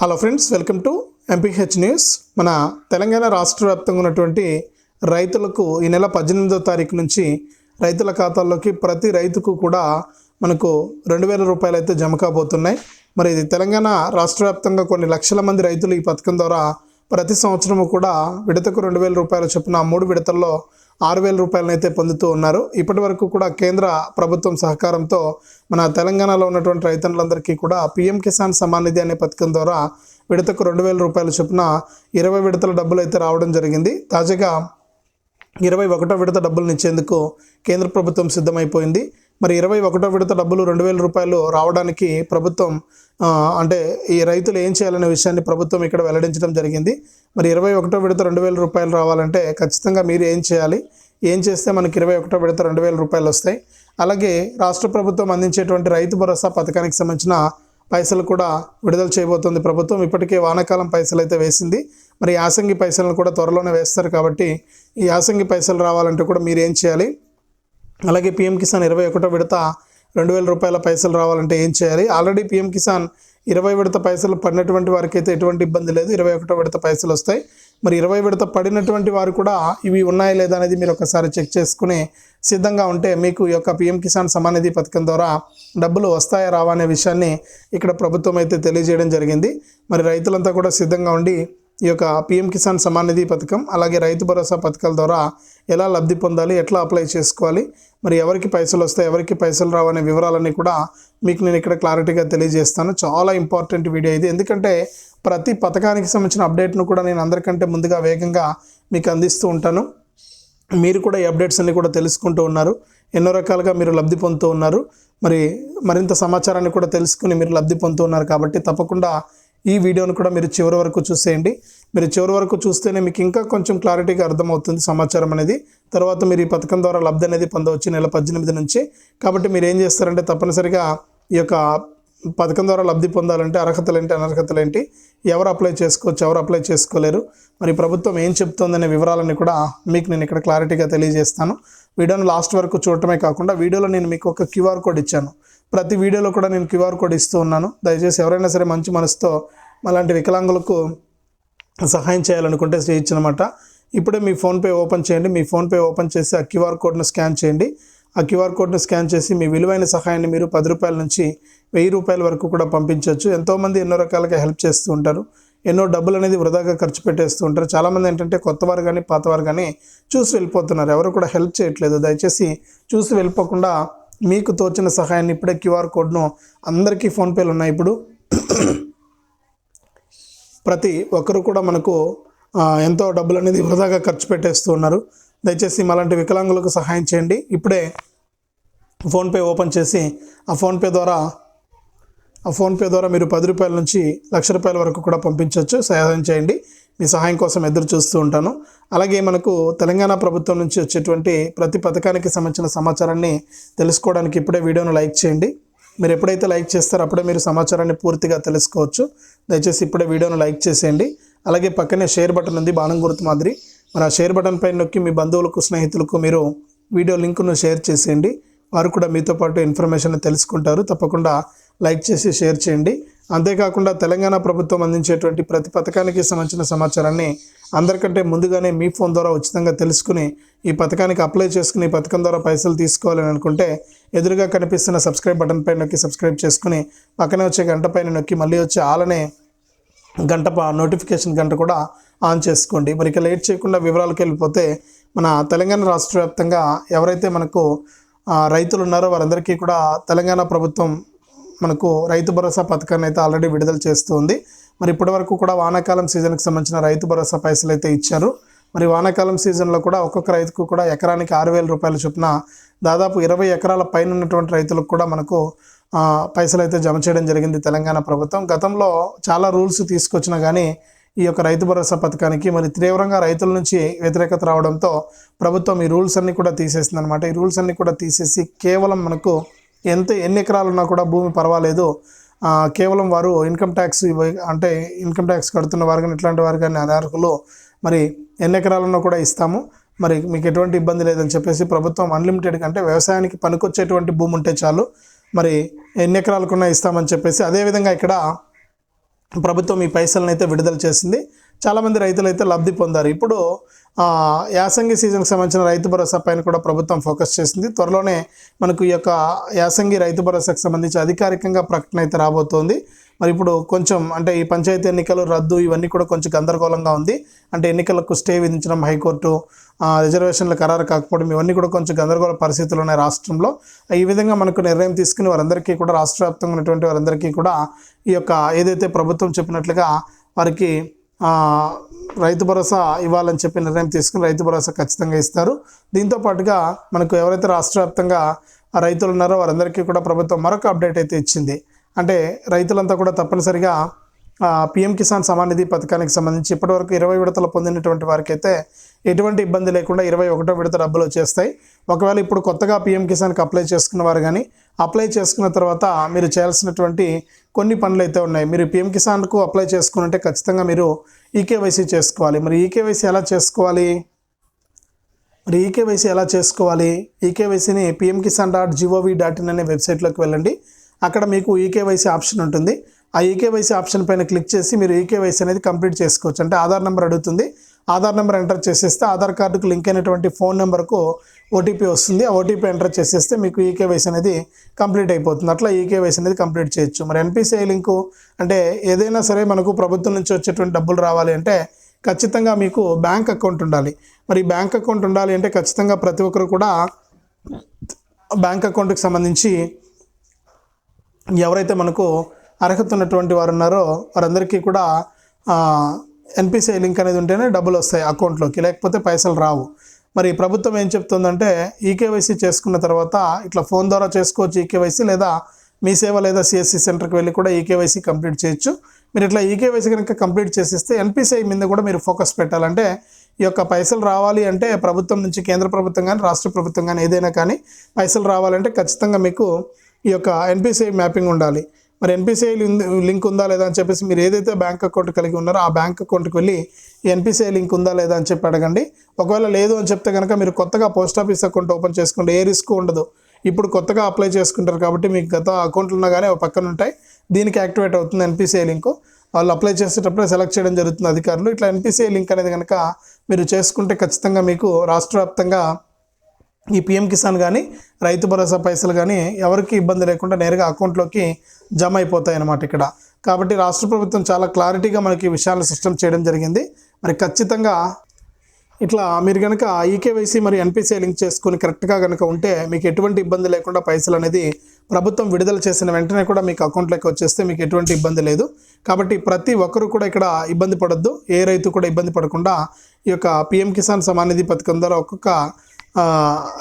Hello friends welcome to MPH news మన తెలంగాణ రాష్ట్ర వ్యాప్తంగా ఉన్నటువంటి రైతులకు ఈ నెల పద్దెనిమిదో తారీఖు నుంచి రైతుల ఖాతాల్లోకి ప్రతి రైతుకు కూడా మనకు రెండు వేల రూపాయలు అయితే జమ కాబోతున్నాయి. మరి ఇది తెలంగాణ రాష్ట్ర వ్యాప్తంగా కొన్ని లక్షల మంది రైతులు ఈ పథకం ద్వారా ప్రతి సంవత్సరము కూడా విడతకు రెండు వేల రూపాయల చొప్పున మూడు విడతల్లో ఆరు వేల రూపాయలనైతే పొందుతూ ఉన్నారు. ఇప్పటి వరకు కూడా కేంద్ర ప్రభుత్వం సహకారంతో మన తెలంగాణలో ఉన్నటువంటి రైతులందరికీ కూడా పిఎం కిసాన్ సమాన్ నిధి అనే పథకం ద్వారా విడతకు రెండు వేల రూపాయల చొప్పున ఇరవై విడతల డబ్బులు అయితే రావడం జరిగింది. తాజాగా ఇరవై ఒకటో విడత డబ్బులను ఇచ్చేందుకు కేంద్ర ప్రభుత్వం సిద్ధమైపోయింది. మరి ఇరవై ఒకటో విడత డబ్బులు రెండు వేల రూపాయలు రావడానికి ప్రభుత్వం అంటే ఈ రైతులు ఏం చేయాలనే విషయాన్ని ప్రభుత్వం ఇక్కడ వెల్లడించడం జరిగింది. మరి ఇరవై ఒకటో విడత రెండు వేల రూపాయలు రావాలంటే ఖచ్చితంగా మీరు ఏం చేయాలి? ఏం చేస్తే మనకి ఇరవై ఒకటో విడత రెండు వేల రూపాయలు వస్తాయి? అలాగే రాష్ట్ర ప్రభుత్వం అందించేటువంటి రైతు భరోసా పథకానికి సంబంధించిన పైసలు కూడా విడుదల చేయబోతుంది ప్రభుత్వం. ఇప్పటికే వానాకాలం పైసలు అయితే వేసింది. మరి యాసంగి పైసలను కూడా త్వరలోనే వేస్తారు కాబట్టి ఈ యాసంగి పైసలు రావాలంటే కూడా మీరు ఏం చేయాలి? అలాగే పిఎం కిసాన్ ఇరవై ఒకటో విడత రెండు వేల రూపాయల పైసలు రావాలంటే ఏం చేయాలి? ఆల్రెడీ పిఎం కిసాన్ ఇరవై విడత పైసలు పడినటువంటి వారికి అయితే ఎటువంటి ఇబ్బంది లేదు. ఇరవై ఒకటో విడత పైసలు వస్తాయి. మరి ఇరవై విడత పడినటువంటి వారు కూడా ఇవి ఉన్నాయా లేదా అనేది మీరు ఒకసారి చెక్ చేసుకుని సిద్ధంగా ఉంటే మీకు ఈ యొక్క పిఎం కిసాన్ సమానిధి పథకం ద్వారా డబ్బులు వస్తాయా రావా అనే విషయాన్ని ఇక్కడ ప్రభుత్వం అయితే తెలియజేయడం జరిగింది. మరి రైతులంతా కూడా సిద్ధంగా ఉండి ఈ యొక్క పిఎం కిసాన్ సమాన్ నిధి పథకం అలాగే రైతు భరోసా పథకాల ద్వారా ఎలా లబ్ధి పొందాలి ఎట్లా అప్లై చేసుకోవాలి మరి ఎవరికి పైసలు వస్తాయి ఎవరికి పైసలు రావనే వివరాలన్నీ కూడా మీకు నేను ఇక్కడ క్లారిటీగా తెలియజేస్తాను. చాలా ఇంపార్టెంట్ వీడియో ఇది. ఎందుకంటే ప్రతి పథకానికి సంబంధించిన అప్డేట్ను కూడా నేను అందరికంటే ముందుగా వేగంగా మీకు అందిస్తూ ఉంటాను. మీరు కూడా ఈ అప్డేట్స్ అన్ని కూడా తెలుసుకుంటూ ఉన్నారు. ఎన్నో రకాలుగా మీరు లబ్ధి పొందుతూ ఉన్నారు. మరి మరింత సమాచారాన్ని కూడా తెలుసుకుని మీరు లబ్ధి పొందుతూ ఉన్నారు కాబట్టి తప్పకుండా ఈ వీడియోను కూడా మీరు చివరి వరకు చూసేయండి. మీరు చివరి వరకు చూస్తేనే మీకు ఇంకా కొంచెం క్లారిటీగా అర్థమవుతుంది సమాచారం అనేది. తర్వాత మీరు ఈ పథకం ద్వారా లబ్ధి అనేది పొందవచ్చు నెల పద్దెనిమిది నుంచి. కాబట్టి మీరు ఏం చేస్తారంటే తప్పనిసరిగా ఈ యొక్క పథకం ద్వారా లబ్ధి పొందాలంటే అర్హతలు ఏంటి అనర్హతలు ఏంటి ఎవరు అప్లై చేసుకోవచ్చు ఎవరు అప్లై చేసుకోలేరు. మరి ప్రభుత్వం ఏం చెప్తోందనే వివరాలన్నీ కూడా మీకు నేను ఇక్కడ క్లారిటీగా తెలియజేస్తాను. వీడియోను లాస్ట్ వరకు చూడటమే కాకుండా వీడియోలో నేను మీకు ఒక క్యూఆర్ కోడ్ ఇచ్చాను. ప్రతి వీడియోలో కూడా నేను క్యూఆర్ కోడ్ ఇస్తూ ఉన్నాను. దయచేసి ఎవరైనా సరే మంచి మనసుతో అలాంటి వికలాంగులకు సహాయం చేయాలనుకుంటే చేయొచ్చు అనమాట ఇప్పుడే మీ ఫోన్పే ఓపెన్ చేయండి. మీ ఫోన్పే ఓపెన్ చేసి ఆ క్యూఆర్ కోడ్ను స్కాన్ చేయండి. ఆ క్యూఆర్ కోడ్ను స్కాన్ చేసి మీ విలువైన సహాయాన్ని మీరు పది రూపాయల నుంచి వెయ్యి రూపాయల వరకు కూడా పంపించవచ్చు. ఎంతోమంది ఎన్నో రకాలుగా హెల్ప్ చేస్తూ ఉంటారు. ఎన్నో డబ్బులు అనేది వృధాగా ఖర్చు పెట్టేస్తూ ఉంటారు. చాలామంది ఏంటంటే కొత్తవారు కానీ పాతవారు కానీ చూసి వెళ్ళిపోతున్నారు. ఎవరు కూడా హెల్ప్ చేయట్లేదు. దయచేసి చూసి వెళ్ళిపోకుండా మీకు తోచిన సహాయాన్ని ఇప్పుడే క్యూఆర్ కోడ్ను అందరికీ ఫోన్పేలు ఉన్నాయి. ఇప్పుడు ప్రతి ఒక్కరు కూడా మనకు ఎంతో డబ్బులు అనేది వృధాగా ఖర్చు పెట్టేస్తూ ఉన్నారు. దయచేసి మాలాంటి వికలాంగులకు సహాయం చేయండి. ఇప్పుడే ఫోన్పే ఓపెన్ చేసి ఆ ఫోన్పే ద్వారా ఆ ఫోన్పే ద్వారా మీరు పది రూపాయల నుంచి లక్ష రూపాయల వరకు కూడా పంపించవచ్చు. సహాయం చేయండి. మీ సహాయం కోసం ఎదురు చూస్తూ ఉంటాను. అలాగే మనకు తెలంగాణ ప్రభుత్వం నుంచి వచ్చేటువంటి ప్రతి పథకానికి సంబంధించిన సమాచారాన్ని తెలుసుకోవడానికి ఇప్పుడే వీడియోను లైక్ చేయండి. మీరు ఎప్పుడైతే లైక్ చేస్తారో అప్పుడే మీరు సమాచారాన్ని పూర్తిగా తెలుసుకోవచ్చు. దయచేసి ఇప్పుడే వీడియోను లైక్ చేసేయండి. అలాగే పక్కనే షేర్ బటన్ ఉంది బాణం గుర్తు మాదిరి. మరి ఆ షేర్ బటన్ పైన నొక్కి మీ బంధువులకు స్నేహితులకు మీరు వీడియో లింకును షేర్ చేసేయండి. వారు కూడా మీతో పాటు ఇన్ఫర్మేషన్ తెలుసుకుంటారు. తప్పకుండా లైక్ చేసి షేర్ చేయండి. అంతేకాకుండా తెలంగాణ ప్రభుత్వం అందించేటువంటి ప్రతి పథకానికి సంబంధించిన సమాచారాన్ని అందరికంటే ముందుగానే మీ ఫోన్ ద్వారా ఉచితంగా తెలుసుకుని ఈ పథకానికి అప్లై చేసుకుని ఈ పథకం ద్వారా పైసలు తీసుకోవాలని అనుకుంటే ఎదురుగా కనిపిస్తున్న సబ్స్క్రైబ్ బటన్ పైన నొక్కి సబ్స్క్రైబ్ చేసుకుని పక్కనే వచ్చే గంట పైన నొక్కి మళ్ళీ వచ్చే ఆలనే గంట నోటిఫికేషన్ గంట కూడా ఆన్ చేసుకోండి. మరి ఇక లేట్ చేయకుండా వివరాలకు వెళ్ళిపోతే మన తెలంగాణ రాష్ట్ర వ్యాప్తంగా ఎవరైతే మనకు రైతులు ఉన్నారో వారందరికీ కూడా తెలంగాణ ప్రభుత్వం మనకు రైతు భరోసా పథకాన్ని అయితే ఆల్రెడీ విడుదల చేస్తుంది. మరి ఇప్పటివరకు కూడా వానాకాలం సీజన్కి సంబంధించిన రైతు భరోసా పైసలు అయితే ఇచ్చారు. మరి వానాకాలం సీజన్లో కూడా ఒక్కొక్క రైతుకు కూడా ఎకరానికి ఆరు వేల రూపాయల చొప్పున దాదాపు ఇరవై ఎకరాల పైన ఉన్నటువంటి రైతులకు కూడా మనకు పైసలు అయితే జమ చేయడం జరిగింది తెలంగాణ ప్రభుత్వం. గతంలో చాలా రూల్స్ తీసుకొచ్చినా కానీ ఈ యొక్క రైతు భరోసా పథకానికి మరి తీవ్రంగా రైతుల నుంచి వ్యతిరేకత రావడంతో ప్రభుత్వం ఈ రూల్స్ అన్ని కూడా తీసేసింది అనమాట ఈ రూల్స్ అన్ని కూడా తీసేసి కేవలం మనకు ఎంత ఎన్ని ఎకరాలు ఉన్నా కూడా భూమి పర్వాలేదు. కేవలం వారు ఇన్కమ్ ట్యాక్స్ అంటే ఇన్కమ్ ట్యాక్స్ కడుతున్న వారు కానీ ఇట్లాంటి వారు కానీ అనర్హులు. మరి ఎన్ని ఎకరాలన్నా కూడా ఇస్తాము. మరి మీకు ఎటువంటి ఇబ్బంది లేదని చెప్పేసి ప్రభుత్వం అన్లిమిటెడ్ అంటే వ్యవసాయానికి పనికొచ్చేటువంటి భూమి ఉంటే చాలు. మరి ఎన్ని ఎకరాలకున్నా ఇస్తామని చెప్పేసి అదేవిధంగా ఇక్కడ ప్రభుత్వం ఈ పైసలను అయితే విడుదల చేసింది. చాలామంది రైతులు అయితే లబ్ధి పొందారు. ఇప్పుడు యాసంగి సీజన్కి సంబంధించిన రైతు భరోసా పైన కూడా ప్రభుత్వం ఫోకస్ చేసింది. త్వరలోనే మనకు ఈ యొక్క యాసంగి రైతు భరోసాకు సంబంధించి అధికారికంగా ప్రకటన అయితే రాబోతోంది. మరి ఇప్పుడు కొంచెం అంటే ఈ పంచాయతీ ఎన్నికలు రద్దు ఇవన్నీ కూడా కొంచెం గందరగోళంగా ఉంది. అంటే ఎన్నికలకు స్టే విధించడం హైకోర్టు రిజర్వేషన్ల ఖరారు కాకపోవడం ఇవన్నీ కూడా కొంచెం గందరగోళ పరిస్థితులు ఉన్నాయి రాష్ట్రంలో. ఈ విధంగా మనకు నిర్ణయం తీసుకుని వారందరికీ కూడా రాష్ట్ర వ్యాప్తంగా ఉన్నటువంటి వారందరికీ కూడా ఈ యొక్క ఏదైతే ప్రభుత్వం చెప్పినట్లుగా వారికి రైతు భరోసా ఇవ్వాలని చెప్పి నిర్ణయం తీసుకుని రైతు భరోసా ఖచ్చితంగా ఇస్తారు. దీంతో పాటుగా మనకు ఎవరైతే రాష్ట్ర వ్యాప్తంగా రైతులు ఉన్నారో వారందరికీ కూడా ప్రభుత్వం మరొక అప్డేట్ అయితే ఇచ్చింది. అంటే రైతులంతా కూడా తప్పనిసరిగా పిఎం కిసాన్ సమాన్ నిధి పథకానికి సంబంధించి ఇప్పటివరకు ఇరవై విడతలు పొందినటువంటి వారికైతే ఎటువంటి ఇబ్బంది లేకుండా ఇరవై ఒకటో విడత డబ్బులు వచ్చేస్తాయి. ఒకవేళ ఇప్పుడు కొత్తగా పిఎం కిసాన్కి అప్లై చేసుకున్న వారు కానీ అప్లై చేసుకున్న తర్వాత మీరు చేయాల్సినటువంటి కొన్ని పనులు అయితే ఉన్నాయి. మీరు పిఎం కిసాన్కు అప్లై చేసుకున్నట్టే ఖచ్చితంగా మీరు ఈకేవైసీ చేసుకోవాలి. మరి ఈకేవైసీ ఎలా చేసుకోవాలి? మరి ఈకేవైసీ ఎలా చేసుకోవాలి? ఈకేవైసీని PM Kisan dot G O V dot in అనే వెబ్సైట్లోకి వెళ్ళండి. అక్కడ మీకు ఈకేవైసీ ఆప్షన్ ఉంటుంది. ఆ ఈకేవైసీ ఆప్షన్ పైన క్లిక్ చేసి మీరు ఈకేవైసీ అనేది కంప్లీట్ చేసుకోవచ్చు. అంటే ఆధార్ నెంబర్ అడుగుతుంది. ఆధార్ నెంబర్ ఎంటర్ చేసేస్తే ఆధార్ కార్డుకు లింక్ అయినటువంటి ఫోన్ నెంబర్కు ఓటీపీ వస్తుంది. ఆ ఓటీపీ ఎంటర్ చేసేస్తే మీకు ఈకేవైసీ అనేది కంప్లీట్ అయిపోతుంది. అట్లా ఈకేవైసీ అనేది కంప్లీట్ చేయొచ్చు. మరి ఎన్పిసిఐ లింకు అంటే ఏదైనా సరే మనకు ప్రభుత్వం నుంచి వచ్చేటువంటి డబ్బులు రావాలి అంటే ఖచ్చితంగా మీకు బ్యాంక్ అకౌంట్ ఉండాలి. మరి బ్యాంక్ అకౌంట్ ఉండాలి అంటే ఖచ్చితంగా ప్రతి ఒక్కరు కూడా బ్యాంక్ అకౌంట్కి సంబంధించి ఎవరైతే మనకు అర్హత ఉన్నటువంటి వారు ఉన్నారో వారందరికీ కూడా ఎన్పిసిఐ లింక్ అనేది ఉంటేనే డబ్బులు వస్తాయి అకౌంట్లోకి లేకపోతే పైసలు రావు. మరి ప్రభుత్వం ఏం చెప్తుందంటే ఈకేవైసీ చేసుకున్న తర్వాత ఇట్లా ఫోన్ ద్వారా చేసుకోవచ్చు ఈకేవైసీ లేదా మీ సేవ లేదా సిఎస్సి సెంటర్కి వెళ్ళి కూడా ఈకేవైసీ కంప్లీట్ చేయొచ్చు. మీరు ఇట్లా ఈకేవైసీ కనుక కంప్లీట్ చేసేస్తే ఎన్పిసిఐ మీద కూడా మీరు ఫోకస్ పెట్టాలంటే ఈ యొక్క పైసలు రావాలి అంటే ప్రభుత్వం నుంచి కేంద్ర ప్రభుత్వం కానీ రాష్ట్ర ప్రభుత్వం కానీ ఏదైనా కానీ పైసలు రావాలంటే ఖచ్చితంగా మీకు ఈ యొక్క ఎన్పిసిఐ మ్యాపింగ్ ఉండాలి. మరి ఎన్పిసిఐ లింక్ ఉందా లేదా అని చెప్పేసి మీరు ఏదైతే బ్యాంక్ అకౌంట్ కలిగి ఉన్నారో ఆ బ్యాంక్ అకౌంట్కి వెళ్ళి ఎన్పిసిఐ లింక్ ఉందా లేదా అని చెప్పి అడగండి. ఒకవేళ లేదు అని చెప్తే కనుక మీరు కొత్తగా పోస్ట్ ఆఫీస్ అకౌంట్ ఓపెన్ చేసుకుంటే ఏ రిస్క్ ఉండదు. ఇప్పుడు కొత్తగా అప్లై చేసుకుంటారు కాబట్టి మీకు గత అకౌంట్లు ఉన్నా కానీ ఒక పక్కన ఉంటాయి. దీనికి యాక్టివేట్ అవుతుంది N P C I link. వాళ్ళు అప్లై చేసేటప్పుడే సెలెక్ట్ చేయడం జరుగుతుంది అధికారులు. ఇట్లా ఎన్పిసిఐ లింక్ అనేది కనుక మీరు చేసుకుంటే ఖచ్చితంగా మీకు రాష్ట్ర వ్యాప్తంగా ఈ పిఎం కిసాన్ కానీ రైతు భరోసా పైసలు కానీ ఎవరికి ఇబ్బంది లేకుండా నేరుగా అకౌంట్లోకి జమ అయిపోతాయి అన్నమాట ఇక్కడ. కాబట్టి రాష్ట్ర ప్రభుత్వం చాలా క్లారిటీగా మనకి విషయాలను సిస్టమ్ చేయడం జరిగింది. మరి ఖచ్చితంగా ఇట్లా మీరు కనుక ఈకేవైసీ మరి ఎన్పిసిఐ లింక్ చేసుకొని కరెక్ట్గా కనుక ఉంటే మీకు ఎటువంటి ఇబ్బంది లేకుండా పైసలు అనేది ప్రభుత్వం విడుదల చేసిన వెంటనే కూడా మీకు అకౌంట్లోకి వచ్చేస్తే మీకు ఎటువంటి ఇబ్బంది లేదు. కాబట్టి ప్రతి ఒక్కరు కూడా ఇక్కడ ఇబ్బంది పడద్దు. ఏ రైతు కూడా ఇబ్బంది పడకుండా ఈ యొక్క పిఎం కిసాన్ సమానిధి పథకం ద్వారా ఒక్కొక్క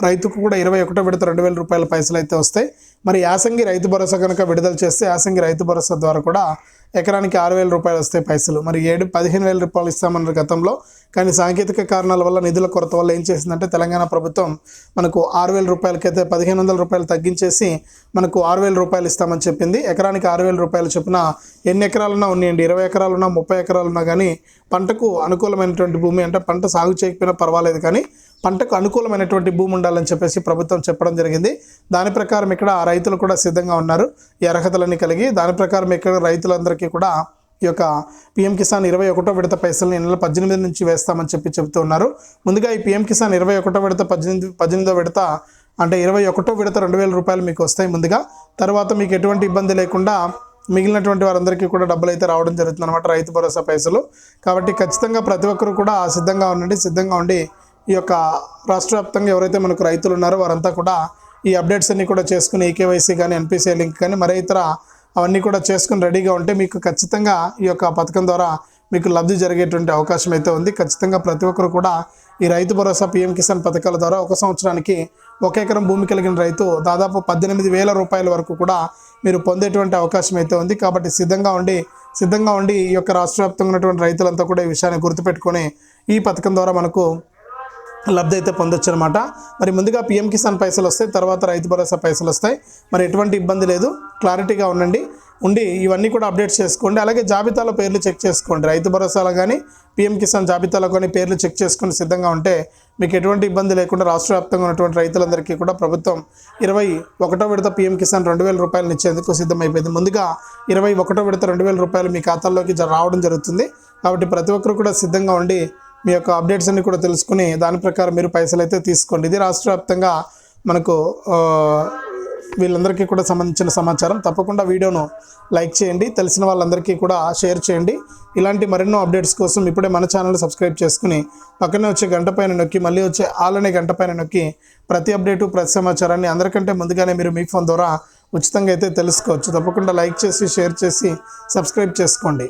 రైతుకు కూడా ఇరవై ఒకటో విడత రెండు వేల రూపాయల పైసలు అయితే వస్తాయి. మరి యాసంగి రైతు భరోసా కనుక విడుదల చేస్తే యాసంగి రైతు భరోసా ద్వారా కూడా ఎకరానికి ఆరు వేల రూపాయలు వస్తాయి పైసలు. మరి ఏడు పదిహేను వేల రూపాయలు ఇస్తామన్నారు గతంలో. కానీ సాంకేతిక కారణాల వల్ల నిధుల కొరత వల్ల ఏం చేసిందంటే తెలంగాణ ప్రభుత్వం మనకు ఆరు వేల రూపాయలకైతే పదిహేను వందల రూపాయలు తగ్గించేసి మనకు ఆరు వేల రూపాయలు ఇస్తామని చెప్పింది. ఎకరానికి ఆరు వేల రూపాయలు చొప్పున ఎన్ని ఎకరాలున్నా ఉన్నాయండి? ఇరవై ఎకరాలున్నా ముప్పై ఎకరాలున్నా కానీ పంటకు అనుకూలమైనటువంటి భూమి అంటే పంట సాగు చేయకపోయినా పర్వాలేదు కానీ పంటకు అనుకూలమైనటువంటి భూమి ఉండాలని చెప్పేసి ప్రభుత్వం చెప్పడం జరిగింది. దాని ప్రకారం ఇక్కడ రైతులు కూడా సిద్ధంగా ఉన్నారు. ఈ అర్హతలన్నీ కలిగి దాని ప్రకారం ఇక్కడ రైతులందరికీ కూడా ఈ యొక్క పిఎం కిసాన్ ఇరవై ఒకటో విడత పైసల్ని ఈ నెల పద్దెనిమిది నుంచి వేస్తామని చెప్పి చెబుతూ ఉన్నారు ముందుగా ఈ పిఎం కిసాన్ ఇరవై ఒకటో విడత పద్దెనిమిది పద్దెనిమిదో విడత అంటే ఇరవై ఒకటో విడత రెండు వేల రూపాయలు మీకు వస్తాయి ముందుగా. తర్వాత మీకు ఎటువంటి ఇబ్బంది లేకుండా మిగిలినటువంటి వారందరికీ కూడా డబ్బులు అయితే రావడం జరుగుతుంది అనమాట రైతు భరోసా పైసలు. కాబట్టి ఖచ్చితంగా ప్రతి ఒక్కరు కూడా సిద్ధంగా ఉండండి సిద్ధంగా ఉండి ఈ యొక్క రాష్ట్ర వ్యాప్తంగా ఎవరైతే మనకు రైతులు ఉన్నారో వారంతా కూడా ఈ అప్డేట్స్ అన్ని కూడా చేసుకుని ఈకేవైసీ కానీ ఎన్పిసిఐ లింక్ కానీ మరే ఇతర అవన్నీ కూడా చేసుకుని రెడీగా ఉంటే మీకు ఖచ్చితంగా ఈ యొక్క పథకం ద్వారా మీకు లబ్ధి జరిగేటువంటి అవకాశం అయితే ఉంది. ఖచ్చితంగా ప్రతి ఒక్కరు కూడా ఈ రైతు భరోసా పీఎం కిసాన్ పథకాల ద్వారా ఒక సంవత్సరానికి ఒక ఎకరం భూమి కలిగిన రైతు దాదాపు పద్దెనిమిది వేల రూపాయల వరకు కూడా మీరు పొందేటువంటి అవకాశం అయితే ఉంది. కాబట్టి సిద్ధంగా ఉండి సిద్ధంగా ఉండి ఈ యొక్క రాష్ట్ర వ్యాప్తంగా ఉన్నటువంటి రైతులంతా కూడా ఈ విషయాన్ని గుర్తుపెట్టుకొని ఈ పథకం ద్వారా మనకు లబ్ధి అయితే పొందొచ్చు అనమాట మరి ముందుగా పిఎం కిసాన్ పైసలు వస్తాయి తర్వాత రైతు భరోసా పైసలు వస్తాయి. మరి ఎటువంటి ఇబ్బంది లేదు. క్లారిటీగా ఉండండి. ఉండి ఇవన్నీ కూడా అప్డేట్ చేసుకోండి. అలాగే జాబితాలో పేర్లు చెక్ చేసుకోండి. రైతు భరోసాలో కానీ పిఎం కిసాన్ జాబితాలో కానీ పేర్లు చెక్ చేసుకుని సిద్ధంగా ఉంటే మీకు ఎటువంటి ఇబ్బంది లేకుండా రాష్ట్ర వ్యాప్తంగా ఉన్నటువంటి రైతులందరికీ కూడా ప్రభుత్వం ఇరవై ఒకటో విడత పిఎం కిసాన్ రెండు వేల రూపాయలు ఇచ్చేందుకు సిద్ధమైపోయింది. ముందుగా ఇరవై ఒకటో విడత రెండు వేల రూపాయలు మీ ఖాతాల్లోకి రావడం జరుగుతుంది. కాబట్టి ప్రతి ఒక్కరు కూడా సిద్ధంగా ఉండి మీ యొక్క అప్డేట్స్ అన్ని కూడా తెలుసుకుని దాని ప్రకారం మీరు పైసలు అయితే తీసుకోండి. ఇది రాష్ట్ర వ్యాప్తంగా మనకు వీళ్ళందరికీ కూడా సంబంధించిన సమాచారం. తప్పకుండా వీడియోను లైక్ చేయండి. తెలిసిన వాళ్ళందరికీ కూడా షేర్ చేయండి. ఇలాంటి మరెన్నో అప్డేట్స్ కోసం ఇప్పుడే మన ఛానల్ సబ్స్క్రైబ్ చేసుకుని పక్కనే వచ్చే గంట పైన నొక్కి మళ్ళీ వచ్చే ఆలనే గంట పైన నొక్కి ప్రతి అప్డేటు ప్రతి సమాచారాన్ని అందరికంటే ముందుగానే మీరు మీ ఫోన్ ద్వారా ఉచితంగా అయితే తెలుసుకోవచ్చు. తప్పకుండా లైక్ చేసి షేర్ చేసి సబ్స్క్రైబ్ చేసుకోండి.